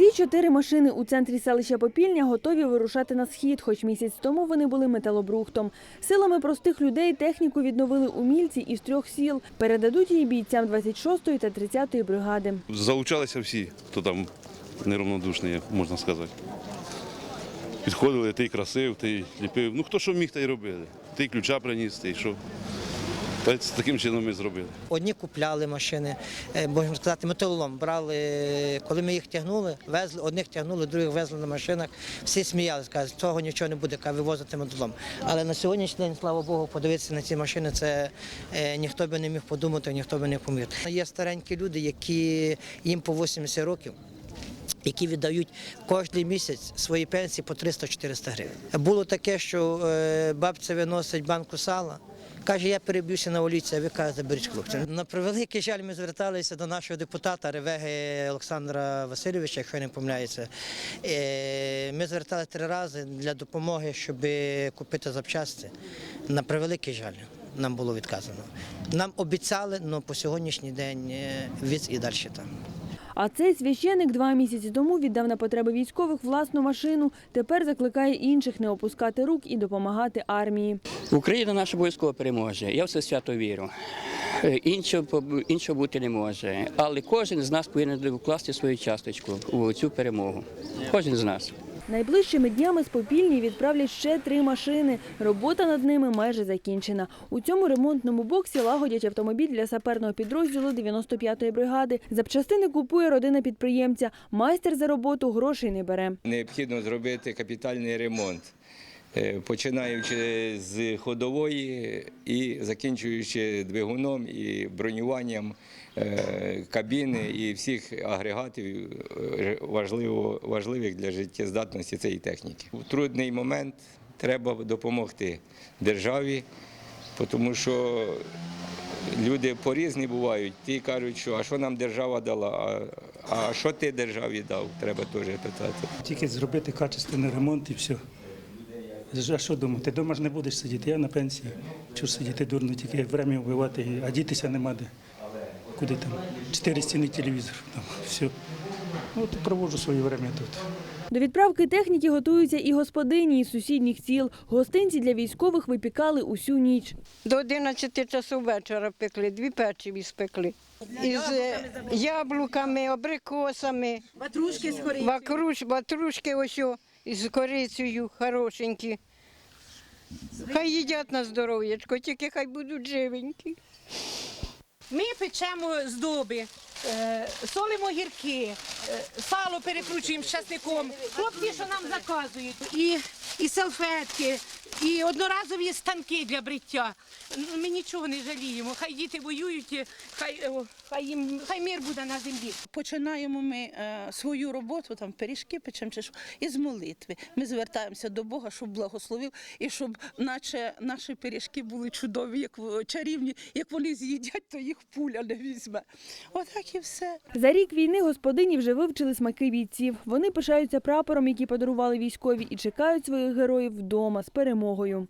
Ці чотири машини у центрі селища Попільня готові вирушати на схід, хоч місяць тому вони були металобрухтом. Силами простих людей техніку відновили умільці із трьох сіл. Передадуть її бійцям 26-ї та 30-ї бригади. Залучалися всі, хто там неравнодушний, можна сказати. Підходили, ти красив, ти ліпив. Ну хто що міг, та й робили. Ти ключа приніс, ти що. Та таким чином ми зробили. Одні купляли машини, е, можна сказати, металолом брали. Коли ми їх тягнули, везли, одних тягнули, других везли на машинах. Всі сміялися, кажуть, цього нічого не буде, каже, вивозити металолом. Але на сьогоднішній день, слава Богу, подивитися на ці машини, це е, ніхто би не міг подумати, ніхто би не помір. Є старенькі люди, які їм по 80 років. Які віддають кожен місяць свої пенсії по 300-400 гривень. Було таке, що е, бабця виносить банку сала. Каже, я переб'юся на вулиці, а ви кажете, беріть хлопця. На превеликий жаль, ми зверталися до нашого депутата Ревеги Олександра Васильовича, якщо я не помиляюся. Е, Ми зверталися три рази для допомоги, щоб купити запчасти. На превеликий жаль, нам було відказано. Нам обіцяли, але по сьогоднішній день е, віз і далі там. А цей священик два місяці тому віддав на потреби військових власну машину. Тепер закликає інших не опускати рук і допомагати армії. Україна наша обов'язково переможе. Я все свято вірю. Е, Іншого, іншого бути не може. Але кожен з нас повинен вкласти свою часточку у цю перемогу. Кожен з нас. Найближчими днями з відправлять ще три машини. Робота над ними майже закінчена. У цьому ремонтному боксі лагодять автомобіль для саперного підрозділу 95-ї бригади. Запчастини купує родина підприємця. Майстер за роботу грошей не бере. необхідно зробити капітальний ремонт, починаючи з ходової і закінчуючи двигуном і бронюванням е, кабіни і всіх агрегатів е, важливо, важливих для життєздатності цієї техніки. У трудний момент треба допомогти державі, тому що люди порізні бувають. Ті кажуть, що а що нам держава дала, а що ти державі дав, треба теж питати. Тільки зробити качественний ремонт і все. А що думати? Дома ж не будеш сидіти, я на пенсії. Чого ж сидіти дурно, тільки время вбивати, а дітися нема де. Куди там? Чотири стіни телевізор. Там, все. Ну, от проводжу своє время тут. До відправки техніки готуються і господині із сусідніх сіл. Гостинці для військових випікали усю ніч. До 11 часу вечора пекли, дві печиві спекли. Із е, яблуками, абрикосами, Ватрушки з вакруш, ватрушки ось о, з корицею хорошенькі. Хай їдять на здоров'ячко, тільки хай будуть живенькі. Ми печемо здоби, доби, солимо гірки, е, сало перекручуємо з часником. Хлопці, що нам заказують, і, і салфетки, і одноразові станки для бриття. Ми нічого не жаліємо. Хай діти воюють, хай, о, хай, їм, хай мир буде на землі. Починаємо ми е, свою роботу, там пиріжки печемо чи що, із молитви. Ми звертаємося до Бога, щоб благословив і щоб наче наші пиріжки були чудові, як в- чарівні, як вони з'їдять, то їх пуля не візьме. Отак і все. За рік війни господині вже вивчили смаки бійців. Вони пишаються прапором, який подарували військові, і чекають своїх героїв вдома з перемогою.